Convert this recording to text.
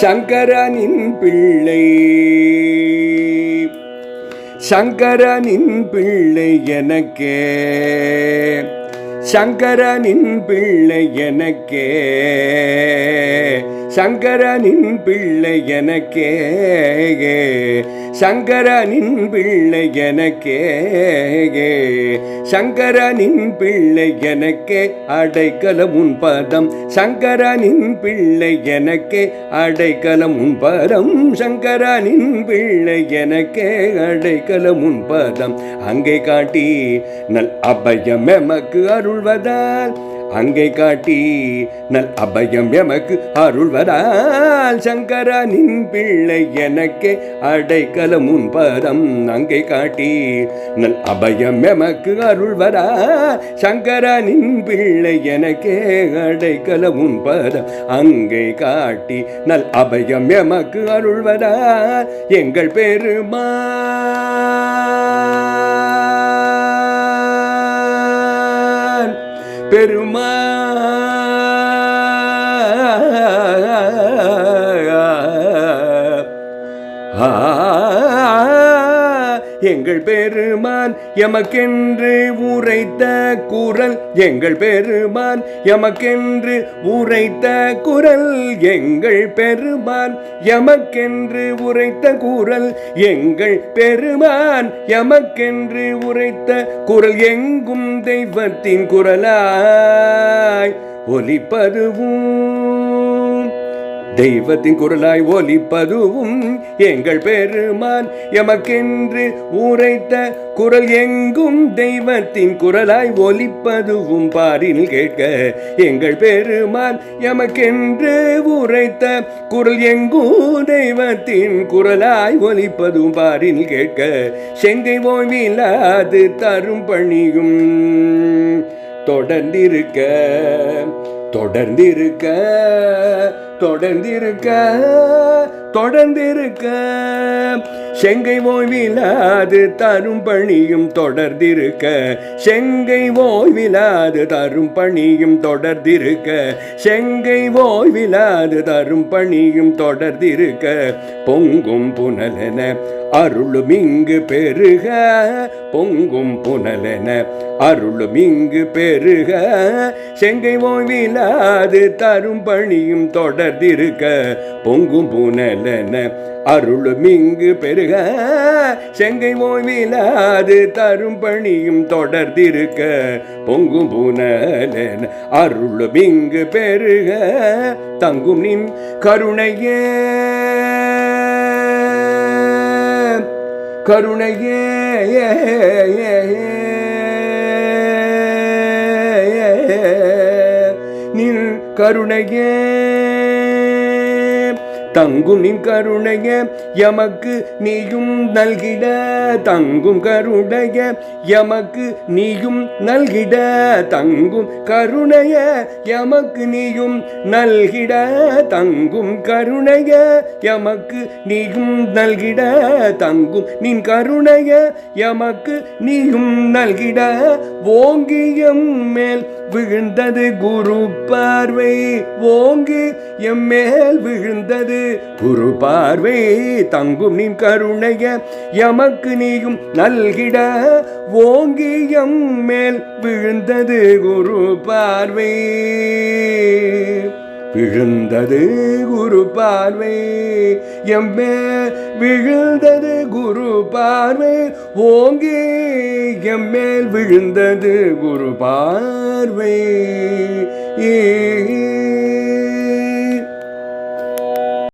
சங்கரனின் பிள்ளை. சங்கரனின் பிள்ளை எனக்கே. சங்கரனின் பிள்ளை எனக்கே. சங்கரனின் பிள்ளை எனக்கே. சங்கரனின் பிள்ளை எனக்கே சங்கரனின் பிள்ளை எனக்கே அடைக்கலம் உன் பதம். சங்கரனின் பிள்ளை எனக்கே அடைக்கலம் உன் பதம். சங்கரனின் பிள்ளை எனக்கே அடைக்கலம் உன் பதம். அங்கே காட்டி நல் அபயம் எமக்கு அருள்வதால் அங்கை காட்டி நல் அபயம் எமக்கு அருள்வதால் சங்கரனின் பிள்ளை எனக்கே அடைக்கலம் உன் பதம் அங்கை காட்டி நல் அபயம் எமக்கு அருள்வதால் சங்கரனின் பிள்ளை எனக்கே அடைக்கலம் உன் பதம் அங்கை காட்டி நல் அபயம் எமக்கு அருள்வதால் எங்கள் பெருமா பெருமா எங்கள் பெருமான் எமக்கென்று உரைத்த குரல். எங்கள் பெருமான் எமக்கென்று உரைத்த குரல். எங்கள் பெருமான் எமக்கென்று உரைத்த குரல். எங்கள் பெருமான் எமக்கென்று உரைத்த குரல். எங்கும் தெய்வத்தின் குரலாய் ஒலிப்பதுவும் தெய்வத்தின் குரலாய் ஒலிப்பதுவும் எங்கள் பெருமான் எமக்கென்று உரைத்த குரல் எங்கும் தெய்வத்தின் குரலாய் ஒலிப்பதுவும் பாரில் கேட்க எங்கள் பெருமான் எமக்கென்று உரைத்த குரல் எங்கும் தெய்வத்தின் குரலாய் ஒலிப்பதும் பாரில் கேட்க செங்கை ஓய்வில்லாது தரும் பணியும் தொடர்ந்திருக்க தொடர்ந்திருக்க தொடர்ந்திருக்க தொடர்ந்திருக்க. செங்கை ஓய்விலாது தரும் பணியும் தொடர்ந்திருக்க. செங்கை ஓய்விலாது தரும் பணியும் தொடர்ந்திருக்க. செங்கை ஓய்விலாது தரும் பணியும் தொடர்ந்திருக்க. பொங்கும் புனலென அருளும் இங்கு பெருக. பொங்கும் புனலென அருளும் இங்கு பெருக. செங்கை ஓய்விலாது தரும் பணியும் தொடர் தொடர்ந்திருக்க பொங்கும் புனலென அருளும் பெருக. செங்கை ஓய்விலாது தரும் பணியும் தொடர்ந்திருக்க பொங்கும் புனலென அருளும் பெருக. தங்கும் நின் கருணையே கருணையே நின் கருணையே. தங்கும் நின் கருணைய எமக்கு நீயும் நல்கிட. தங்கும் கருணைய எமக்கு நீயும் நல்கிட. தங்கும் கருணைய எமக்கு நீயும் நல்கிட. தங்கும் கருணைய எமக்கு நீயும் நல்கிட. தங்கும் நின் கருணைய எமக்கு நீயும் நல்கிட. ஓங்கியம் மேல் விழுந்தது குரு பார்வை. ஓங்கி எம்மேல் விழுந்தது குரு பார்வை தங்கும் நின் கருணைய எமக்கு நீயும் நல்கிட. ஓங்கியம் மேல் விழுந்தது குரு பார்வை. விழுந்தது குரு பார்வை எம்மே விழுந்தது குரு பார்வை. ஓங்கி எம்மேல் விழுந்தது குரு பார்வை. ஏ